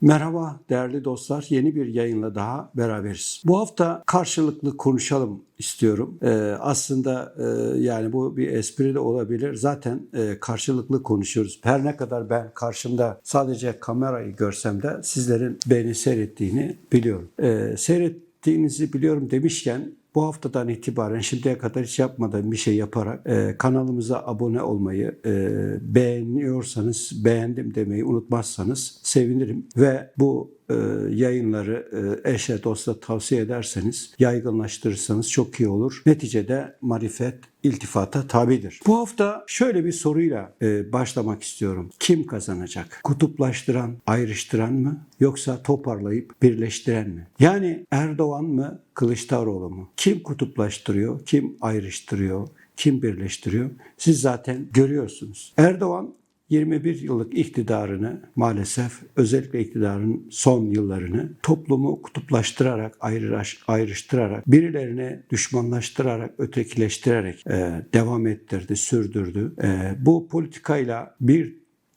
Merhaba değerli dostlar. Yeni bir yayınla daha beraberiz. Bu hafta karşılıklı konuşalım istiyorum. Ee, aslında e, yani bu bir espri de olabilir. Zaten e, karşılıklı konuşuyoruz. Her ne kadar ben karşımda sadece kamerayı görsem de sizlerin beni seyrettiğini biliyorum. Ee, seyrettiğinizi biliyorum demişken bu haftadan itibaren şimdiye kadar hiç yapmadığım bir şey yaparak e, kanalımıza abone olmayı, e, beğeniyorsanız beğendim demeyi unutmazsanız sevinirim. Ve bu yayınları e, eşe dosta tavsiye ederseniz, yaygınlaştırırsanız çok iyi olur. Neticede marifet iltifata tabidir. Bu hafta şöyle bir soruyla e, başlamak istiyorum. Kim kazanacak? Kutuplaştıran, ayrıştıran mı? Yoksa toparlayıp birleştiren mi? Yani Erdoğan mı, Kılıçdaroğlu mu? Kim kutuplaştırıyor, kim ayrıştırıyor, kim birleştiriyor? Siz zaten görüyorsunuz. Erdoğan 21 yıllık iktidarını maalesef özellikle iktidarın son yıllarını toplumu kutuplaştırarak, ayrış, ayrıştırarak, birilerini düşmanlaştırarak, ötekileştirerek e, devam ettirdi, sürdürdü. E, bu politikayla bir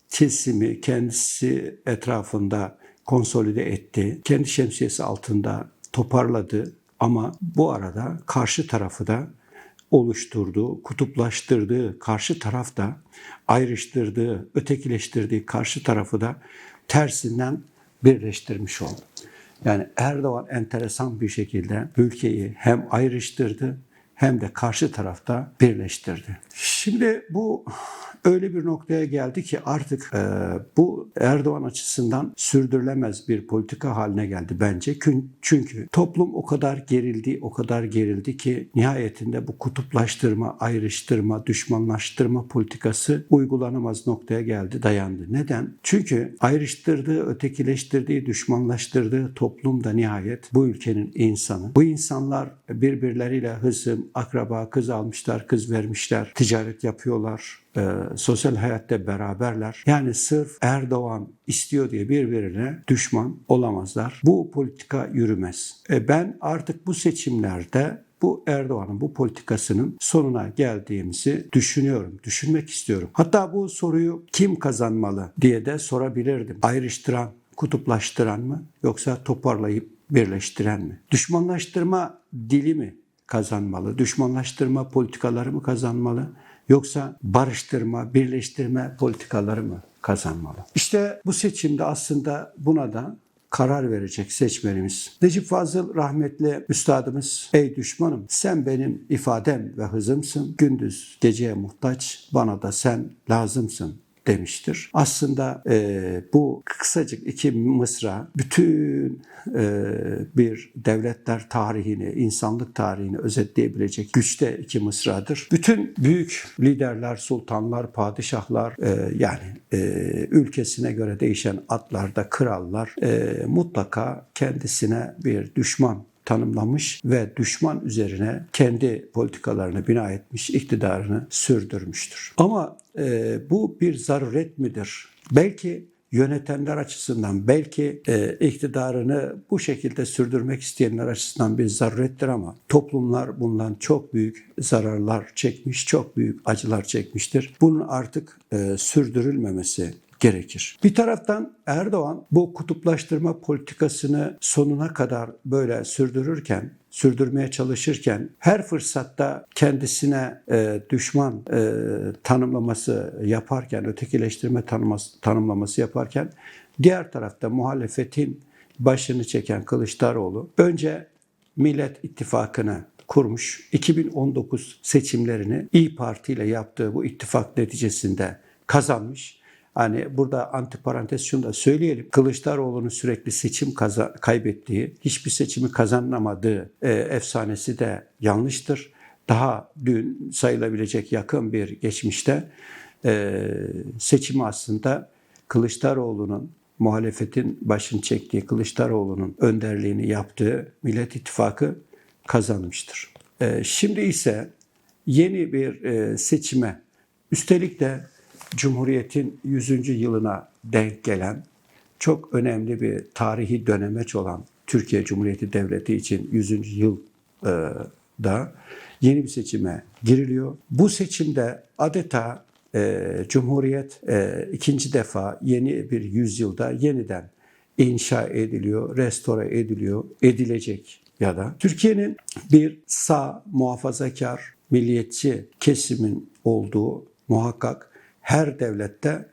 kesimi kendisi etrafında konsolide etti. Kendi şemsiyesi altında toparladı ama bu arada karşı tarafı da oluşturduğu, kutuplaştırdığı karşı taraf da ayrıştırdığı, ötekileştirdiği karşı tarafı da tersinden birleştirmiş oldu. Yani Erdoğan enteresan bir şekilde ülkeyi hem ayrıştırdı hem de karşı tarafta birleştirdi. Şimdi bu öyle bir noktaya geldi ki artık e, bu Erdoğan açısından sürdürülemez bir politika haline geldi bence. Çünkü toplum o kadar gerildi, o kadar gerildi ki nihayetinde bu kutuplaştırma, ayrıştırma, düşmanlaştırma politikası uygulanamaz noktaya geldi, dayandı. Neden? Çünkü ayrıştırdığı, ötekileştirdiği, düşmanlaştırdığı toplum da nihayet bu ülkenin insanı. Bu insanlar birbirleriyle hısım, akraba, kız almışlar, kız vermişler, ticaret yapıyorlar, e, sosyal hayatta beraberler. Yani sırf Erdoğan istiyor diye birbirine düşman olamazlar. Bu politika yürümez. E, ben artık bu seçimlerde bu Erdoğan'ın bu politikasının sonuna geldiğimizi düşünüyorum, düşünmek istiyorum. Hatta bu soruyu kim kazanmalı diye de sorabilirdim. Ayrıştıran, kutuplaştıran mı yoksa toparlayıp birleştiren mi? Düşmanlaştırma dili mi kazanmalı? Düşmanlaştırma politikaları mı kazanmalı? Yoksa barıştırma, birleştirme politikaları mı kazanmalı? İşte bu seçimde aslında buna da karar verecek seçmenimiz. Necip Fazıl rahmetli üstadımız, ey düşmanım sen benim ifadem ve hızımsın, gündüz geceye muhtaç, bana da sen lazımsın demiştir. Aslında e, bu kısacık iki mısra bütün e, bir devletler tarihini, insanlık tarihini özetleyebilecek güçte iki mısradır. Bütün büyük liderler, sultanlar, padişahlar e, yani e, ülkesine göre değişen atlarda krallar e, mutlaka kendisine bir düşman tanımlamış ve düşman üzerine kendi politikalarını bina etmiş, iktidarını sürdürmüştür. Ama e, bu bir zaruret midir? Belki yönetenler açısından, belki e, iktidarını bu şekilde sürdürmek isteyenler açısından bir zarurettir ama toplumlar bundan çok büyük zararlar çekmiş, çok büyük acılar çekmiştir. Bunun artık e, sürdürülmemesi gerekir. Bir taraftan Erdoğan bu kutuplaştırma politikasını sonuna kadar böyle sürdürürken sürdürmeye çalışırken her fırsatta kendisine e, düşman e, tanımlaması yaparken, ötekileştirme tanıması, tanımlaması yaparken diğer tarafta muhalefetin başını çeken Kılıçdaroğlu önce Millet İttifakı'nı kurmuş. 2019 seçimlerini İyi Parti ile yaptığı bu ittifak neticesinde kazanmış. Hani burada antiparantez şunu da söyleyelim. Kılıçdaroğlu'nun sürekli seçim kaza- kaybettiği, hiçbir seçimi kazanamadığı e, efsanesi de yanlıştır. Daha dün sayılabilecek yakın bir geçmişte e, seçimi aslında Kılıçdaroğlu'nun muhalefetin başını çektiği Kılıçdaroğlu'nun önderliğini yaptığı Millet İttifakı kazanmıştır. E, şimdi ise yeni bir e, seçime üstelik de Cumhuriyet'in 100. yılına denk gelen çok önemli bir tarihi dönemeç olan Türkiye Cumhuriyeti Devleti için 100. yılda yeni bir seçime giriliyor. Bu seçimde adeta e, Cumhuriyet e, ikinci defa yeni bir yüzyılda yeniden inşa ediliyor, restore ediliyor, edilecek ya da Türkiye'nin bir sağ muhafazakar, milliyetçi kesimin olduğu muhakkak her devlette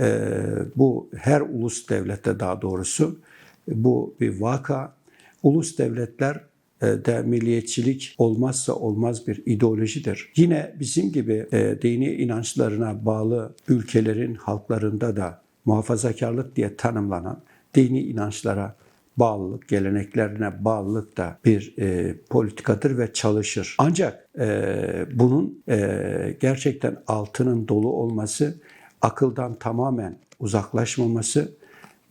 e, bu her ulus devlette daha doğrusu bu bir vaka. Ulus devletler e, de milliyetçilik olmazsa olmaz bir ideolojidir. Yine bizim gibi e, dini inançlarına bağlı ülkelerin halklarında da muhafazakarlık diye tanımlanan dini inançlara bağlılık, geleneklerine bağlılık da bir e, politikadır ve çalışır. Ancak e, bunun e, gerçekten altının dolu olması, akıldan tamamen uzaklaşmaması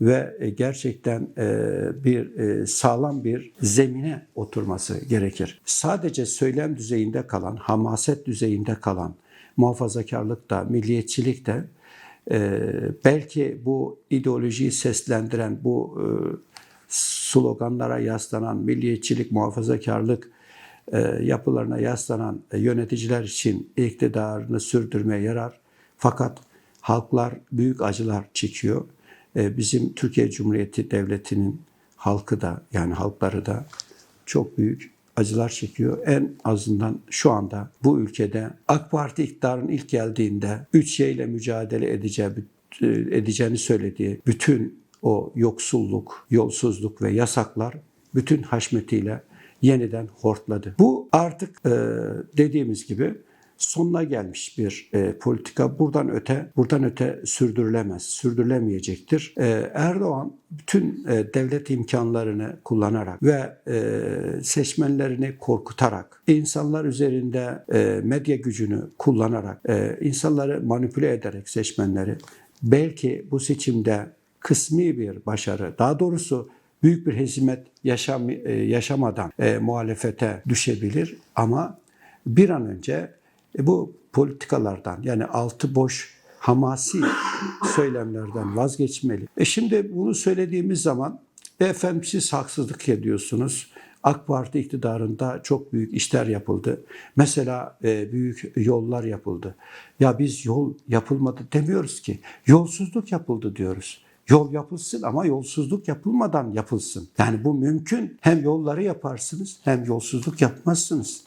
ve e, gerçekten e, bir e, sağlam bir zemine oturması gerekir. Sadece söylem düzeyinde kalan, hamaset düzeyinde kalan muhafazakarlık da, milliyetçilik de belki bu ideolojiyi seslendiren, bu sloganlara yaslanan milliyetçilik, muhafazakarlık yapılarına yaslanan yöneticiler için iktidarını sürdürmeye yarar. Fakat halklar büyük acılar çekiyor. E, bizim Türkiye Cumhuriyeti Devleti'nin halkı da yani halkları da çok büyük acılar çekiyor. En azından şu anda bu ülkede AK Parti iktidarın ilk geldiğinde üç şeyle mücadele edeceği, e, edeceğini söylediği bütün o yoksulluk, yolsuzluk ve yasaklar bütün haşmetiyle yeniden hortladı. Bu artık e, dediğimiz gibi sonuna gelmiş bir e, politika. Buradan öte buradan öte sürdürülemez, sürdürülemeyecektir. E, Erdoğan bütün e, devlet imkanlarını kullanarak ve e, seçmenlerini korkutarak, insanlar üzerinde e, medya gücünü kullanarak, e, insanları manipüle ederek seçmenleri belki bu seçimde kısmi bir başarı, daha doğrusu büyük bir hezimet yaşam, e, yaşamadan e, muhalefete düşebilir ama bir an önce e bu politikalardan yani altı boş hamasi söylemlerden vazgeçmeli. E şimdi bunu söylediğimiz zaman efendim siz haksızlık ediyorsunuz. AK Parti iktidarında çok büyük işler yapıldı. Mesela e, büyük yollar yapıldı. Ya biz yol yapılmadı demiyoruz ki. Yolsuzluk yapıldı diyoruz. Yol yapılsın ama yolsuzluk yapılmadan yapılsın. Yani bu mümkün. Hem yolları yaparsınız hem yolsuzluk yapmazsınız.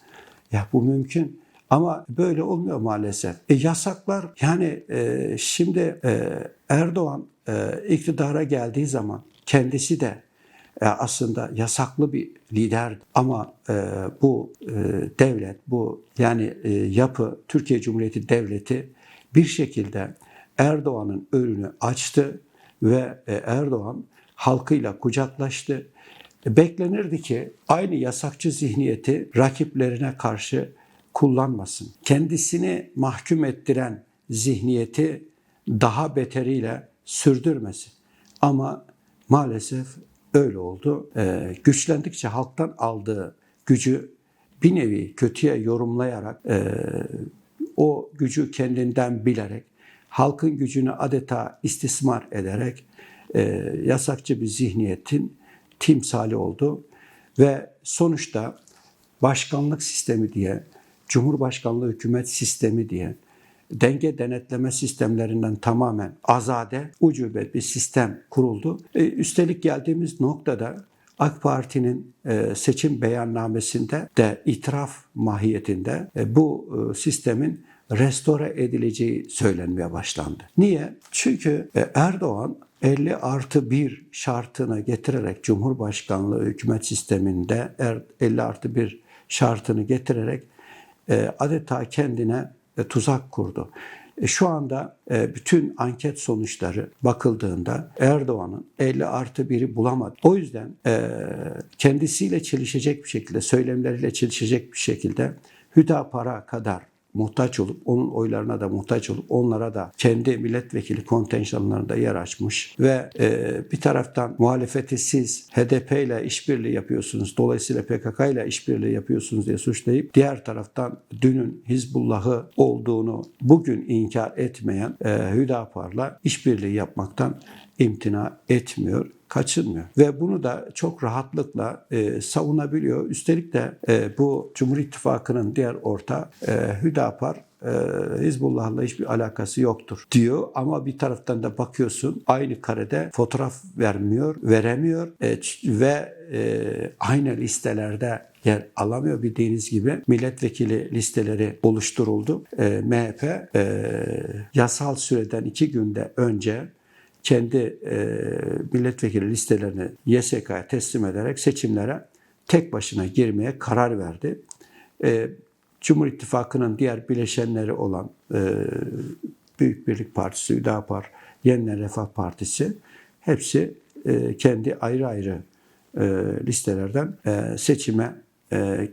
Ya bu mümkün. Ama böyle olmuyor maalesef. E, yasaklar yani e, şimdi e, Erdoğan e, iktidara geldiği zaman kendisi de e, aslında yasaklı bir lider ama e, bu e, devlet bu yani e, yapı Türkiye Cumhuriyeti Devleti bir şekilde Erdoğan'ın önünü açtı ve e, Erdoğan halkıyla kucaklaştı. Beklenirdi ki aynı yasakçı zihniyeti rakiplerine karşı kullanmasın. Kendisini mahkum ettiren zihniyeti daha beteriyle sürdürmesin. Ama maalesef öyle oldu. Ee, güçlendikçe halktan aldığı gücü bir nevi kötüye yorumlayarak e, o gücü kendinden bilerek halkın gücünü adeta istismar ederek e, yasakçı bir zihniyetin timsali oldu ve sonuçta başkanlık sistemi diye Cumhurbaşkanlığı hükümet sistemi diye denge denetleme sistemlerinden tamamen azade, ucube bir sistem kuruldu. E, üstelik geldiğimiz noktada AK Parti'nin e, seçim beyannamesinde de itiraf mahiyetinde e, bu e, sistemin restore edileceği söylenmeye başlandı. Niye? Çünkü e, Erdoğan 50 artı 1 şartını getirerek Cumhurbaşkanlığı hükümet sisteminde 50 er, artı 1 şartını getirerek e, adeta kendine e, tuzak kurdu. Şu anda bütün anket sonuçları bakıldığında Erdoğan'ın 50 artı 1'i bulamadı. O yüzden kendisiyle çelişecek bir şekilde, söylemleriyle çelişecek bir şekilde Hüdapar'a kadar muhtaç olup onun oylarına da muhtaç olup onlara da kendi milletvekili kontenjanlarında yer açmış ve e, bir taraftan muhalefeti siz HDP ile işbirliği yapıyorsunuz dolayısıyla PKK ile işbirliği yapıyorsunuz diye suçlayıp diğer taraftan dünün Hizbullah'ı olduğunu bugün inkar etmeyen e, Hüdapar'la işbirliği yapmaktan imtina etmiyor kaçınmıyor. Ve bunu da çok rahatlıkla e, savunabiliyor. Üstelik de e, bu Cumhur İttifakı'nın diğer orta e, Hüdapar e, Hizbullah'la hiçbir alakası yoktur diyor ama bir taraftan da bakıyorsun aynı karede fotoğraf vermiyor, veremiyor e, ve e, aynı listelerde yer alamıyor bildiğiniz gibi milletvekili listeleri oluşturuldu. MHP yasal süreden iki günde önce kendi e, milletvekili listelerini YSK'ya teslim ederek seçimlere tek başına girmeye karar verdi. E, Cumhur İttifakı'nın diğer bileşenleri olan e, Büyük Birlik Partisi, Hüdapar, Yeniden Refah Partisi hepsi e, kendi ayrı ayrı e, listelerden seçime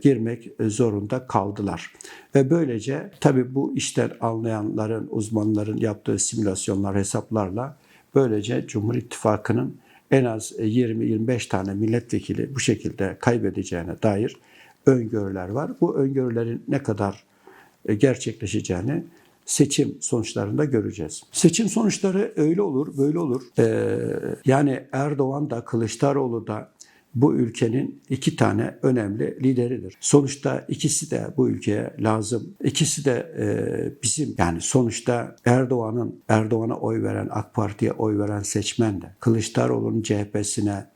girmek zorunda kaldılar. Ve böylece tabii bu işten anlayanların, uzmanların yaptığı simülasyonlar, hesaplarla böylece Cumhur İttifakı'nın en az 20-25 tane milletvekili bu şekilde kaybedeceğine dair öngörüler var. Bu öngörülerin ne kadar e, gerçekleşeceğini seçim sonuçlarında göreceğiz. Seçim sonuçları öyle olur, böyle olur. Ee, yani Erdoğan da Kılıçdaroğlu da bu ülkenin iki tane önemli lideridir. Sonuçta ikisi de bu ülkeye lazım. İkisi de e, bizim yani sonuçta Erdoğan'ın Erdoğan'a oy veren AK Parti'ye oy veren seçmen de Kılıçdaroğlu'nun CHP'sine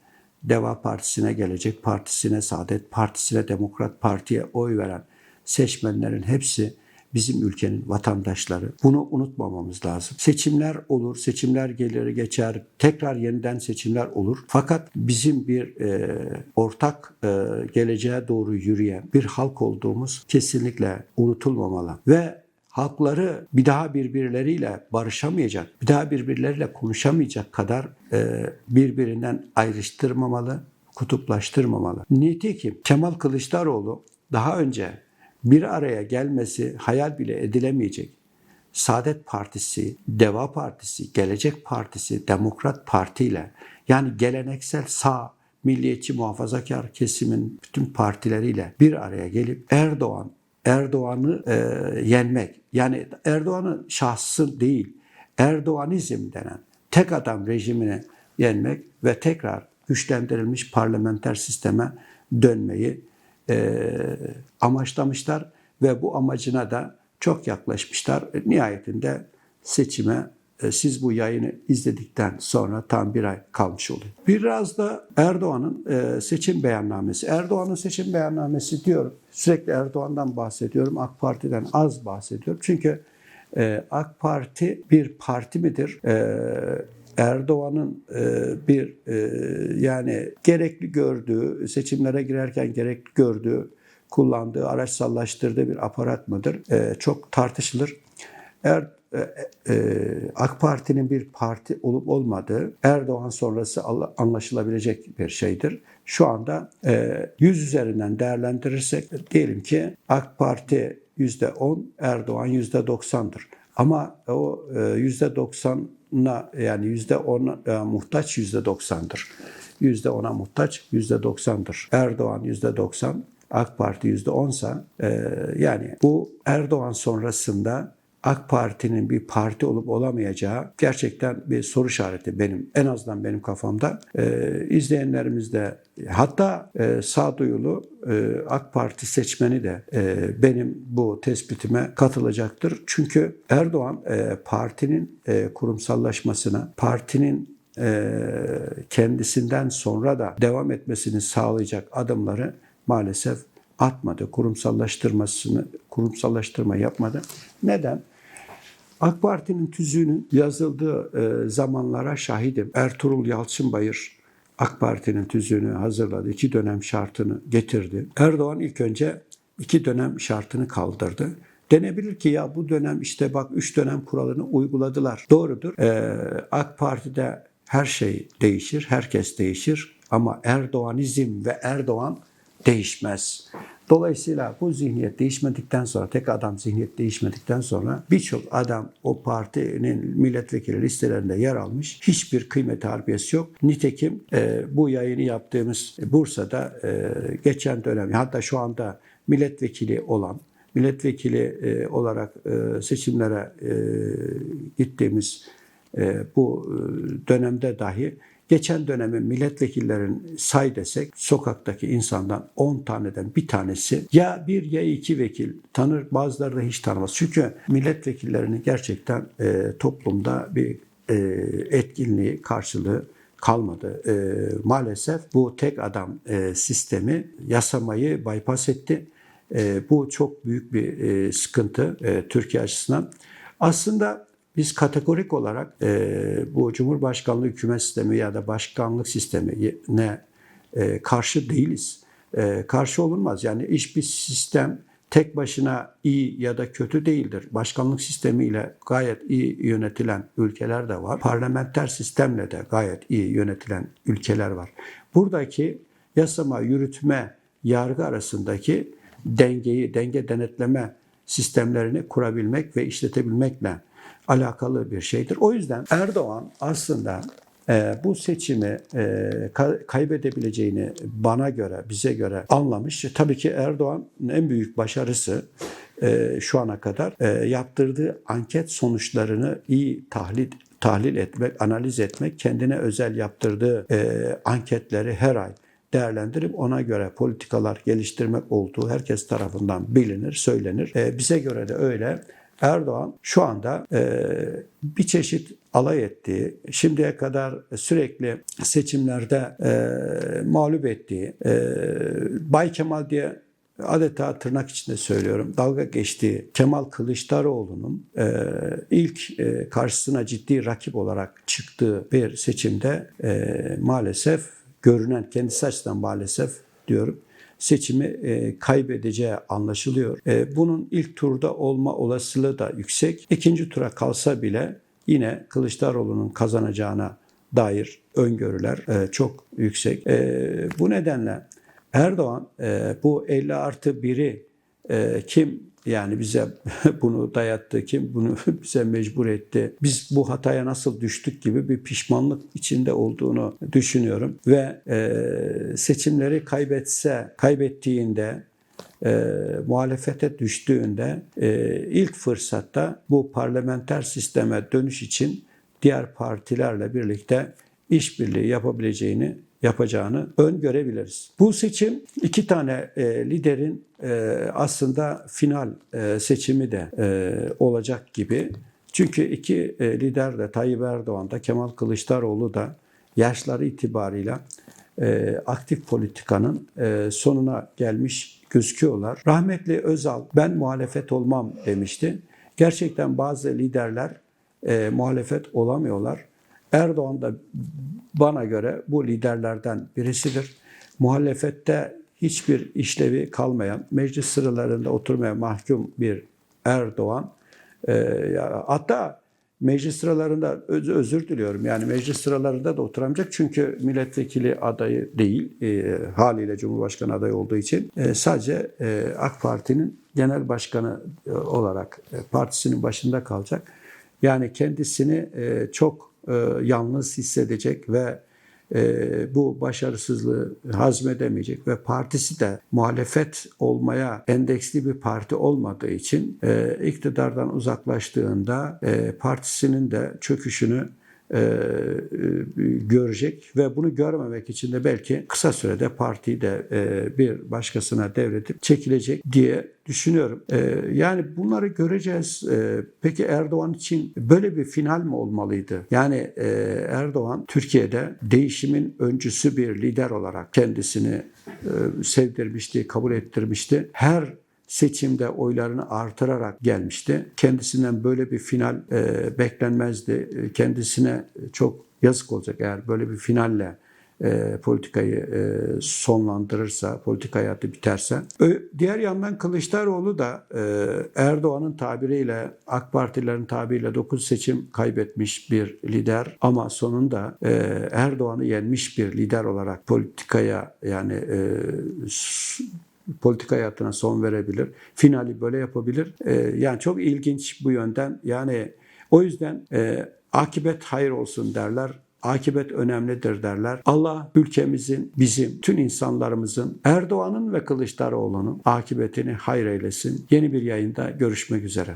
Deva Partisi'ne, Gelecek Partisi'ne, Saadet Partisi'ne, Demokrat Parti'ye oy veren seçmenlerin hepsi bizim ülkenin vatandaşları. Bunu unutmamamız lazım. Seçimler olur, seçimler gelir geçer, tekrar yeniden seçimler olur. Fakat bizim bir e, ortak e, geleceğe doğru yürüyen bir halk olduğumuz kesinlikle unutulmamalı. Ve halkları bir daha birbirleriyle barışamayacak, bir daha birbirleriyle konuşamayacak kadar e, birbirinden ayrıştırmamalı, kutuplaştırmamalı. Nitekim Kemal Kılıçdaroğlu daha önce bir araya gelmesi hayal bile edilemeyecek. Saadet Partisi, Deva Partisi, Gelecek Partisi, Demokrat Parti ile yani geleneksel sağ milliyetçi muhafazakar kesimin bütün partileriyle bir araya gelip Erdoğan Erdoğan'ı e, yenmek yani Erdoğan'ın şahsı değil Erdoğanizm denen tek adam rejimini yenmek ve tekrar güçlendirilmiş parlamenter sisteme dönmeyi e, amaçlamışlar ve bu amacına da çok yaklaşmışlar. E, Nihayetinde seçime e, siz bu yayını izledikten sonra tam bir ay kalmış oluyor. Biraz da Erdoğan'ın e, seçim beyannamesi. Erdoğan'ın seçim beyannamesi diyorum. Sürekli Erdoğan'dan bahsediyorum. AK Parti'den az bahsediyorum. Çünkü e, AK Parti bir parti midir? E, Erdoğan'ın e, bir e, yani gerekli gördüğü, seçimlere girerken gerekli gördüğü, kullandığı, araçsallaştırdığı bir aparat mıdır? E, çok tartışılır. Er, AK Parti'nin bir parti olup olmadığı Erdoğan sonrası anlaşılabilecek bir şeydir. Şu anda 100 üzerinden değerlendirirsek diyelim ki AK Parti %10, Erdoğan %90'dır. Ama o %90 ona yani yüzde on e, muhtaç yüzde doksandır. Yüzde ona muhtaç yüzde doksandır. Erdoğan yüzde doksan, AK Parti yüzde onsa e, yani bu Erdoğan sonrasında AK Parti'nin bir parti olup olamayacağı gerçekten bir soru işareti benim en azından benim kafamda. Ee, izleyenlerimiz de hatta e, sağduyulu e, AK Parti seçmeni de e, benim bu tespitime katılacaktır. Çünkü Erdoğan e, partinin e, kurumsallaşmasına, partinin e, kendisinden sonra da devam etmesini sağlayacak adımları maalesef atmadı. Kurumsallaştırmasını, kurumsallaştırma yapmadı. Neden? AK Parti'nin tüzüğünün yazıldığı e, zamanlara şahidim. Ertuğrul Yalçınbayır AK Parti'nin tüzüğünü hazırladı. iki dönem şartını getirdi. Erdoğan ilk önce iki dönem şartını kaldırdı. Denebilir ki ya bu dönem işte bak üç dönem kuralını uyguladılar. Doğrudur. Ee, AK Parti'de her şey değişir, herkes değişir ama Erdoğanizm ve Erdoğan değişmez. Dolayısıyla bu zihniyet değişmedikten sonra, tek adam zihniyet değişmedikten sonra birçok adam o partinin milletvekili listelerinde yer almış. Hiçbir kıymet harbiyesi yok. Nitekim e, bu yayını yaptığımız Bursa'da e, geçen dönem, hatta şu anda milletvekili olan, milletvekili e, olarak e, seçimlere e, gittiğimiz e, bu e, dönemde dahi geçen dönemin milletvekillerin say desek sokaktaki insandan 10 taneden bir tanesi ya bir ya iki vekil tanır bazıları da hiç tanımaz. Çünkü milletvekillerinin gerçekten e, toplumda bir e, etkinliği karşılığı kalmadı. E, maalesef bu tek adam e, sistemi yasamayı bypass etti. E, bu çok büyük bir e, sıkıntı e, Türkiye açısından. Aslında biz kategorik olarak e, bu Cumhurbaşkanlığı hükümet sistemi ya da başkanlık sistemine e, karşı değiliz. E, karşı olunmaz. Yani hiçbir sistem tek başına iyi ya da kötü değildir. Başkanlık sistemiyle gayet iyi yönetilen ülkeler de var. Parlamenter sistemle de gayet iyi yönetilen ülkeler var. Buradaki yasama, yürütme, yargı arasındaki dengeyi, denge denetleme sistemlerini kurabilmek ve işletebilmekle alakalı bir şeydir. O yüzden Erdoğan aslında e, bu seçimi e, ka- kaybedebileceğini bana göre, bize göre anlamış. Tabii ki Erdoğan'ın en büyük başarısı e, şu ana kadar e, yaptırdığı anket sonuçlarını iyi tahlil tahlil etmek, analiz etmek, kendine özel yaptırdığı e, anketleri her ay değerlendirip ona göre politikalar geliştirmek olduğu herkes tarafından bilinir, söylenir. E, bize göre de öyle. Erdoğan şu anda e, bir çeşit alay ettiği, şimdiye kadar sürekli seçimlerde e, mağlup ettiği, e, Bay Kemal diye adeta tırnak içinde söylüyorum dalga geçtiği Kemal Kılıçdaroğlu'nun e, ilk e, karşısına ciddi rakip olarak çıktığı bir seçimde e, maalesef görünen kendisi açısından maalesef diyorum seçimi e, kaybedeceği anlaşılıyor. E, bunun ilk turda olma olasılığı da yüksek. İkinci tura kalsa bile yine Kılıçdaroğlu'nun kazanacağına dair öngörüler e, çok yüksek. E, bu nedenle Erdoğan e, bu 50 artı 1'i e, kim yani bize bunu dayattı, kim bunu bize mecbur etti, biz bu hataya nasıl düştük gibi bir pişmanlık içinde olduğunu düşünüyorum. Ve e, seçimleri kaybetse, kaybettiğinde e, muhalefete düştüğünde e, ilk fırsatta bu parlamenter sisteme dönüş için diğer partilerle birlikte işbirliği yapabileceğini yapacağını öngörebiliriz. Bu seçim iki tane e, liderin e, aslında final e, seçimi de e, olacak gibi. Çünkü iki e, lider de Tayyip Erdoğan da Kemal Kılıçdaroğlu da yaşları itibarıyla e, aktif politikanın e, sonuna gelmiş gözüküyorlar. Rahmetli Özal ben muhalefet olmam demişti. Gerçekten bazı liderler e, muhalefet olamıyorlar. Erdoğan da bana göre bu liderlerden birisidir. Muhalefette hiçbir işlevi kalmayan, meclis sıralarında oturmaya mahkum bir Erdoğan. E, hatta meclis sıralarında öz, özür diliyorum. Yani meclis sıralarında da oturamayacak çünkü milletvekili adayı değil e, haliyle Cumhurbaşkanı adayı olduğu için e, sadece e, AK Parti'nin genel başkanı e, olarak e, partisinin başında kalacak. Yani kendisini e, çok e, yalnız hissedecek ve e, bu başarısızlığı hazmedemeyecek ve partisi de muhalefet olmaya endeksli bir parti olmadığı için e, iktidardan uzaklaştığında partisinin de çöküşünü görecek ve bunu görmemek için de belki kısa sürede partiyi de e, bir başkasına devredip çekilecek diye düşünüyorum. E, yani bunları göreceğiz. E, peki Erdoğan için böyle bir final mi olmalıydı? Yani e, Erdoğan Türkiye'de değişimin öncüsü bir lider olarak kendisini e, sevdirmişti, kabul ettirmişti. Her seçimde oylarını artırarak gelmişti. Kendisinden böyle bir final e, beklenmezdi. Kendisine çok yazık olacak eğer böyle bir finalle e, politikayı e, sonlandırırsa, politik hayatı biterse. Ö, diğer yandan Kılıçdaroğlu da e, Erdoğan'ın tabiriyle, AK Partilerin tabiriyle 9 seçim kaybetmiş bir lider ama sonunda e, Erdoğan'ı yenmiş bir lider olarak politikaya yani e, politika hayatına son verebilir. Finali böyle yapabilir. E, yani çok ilginç bu yönden. Yani o yüzden e, akibet hayır olsun derler. Akibet önemlidir derler. Allah ülkemizin, bizim, tüm insanlarımızın, Erdoğan'ın ve Kılıçdaroğlu'nun akibetini hayır eylesin. Yeni bir yayında görüşmek üzere.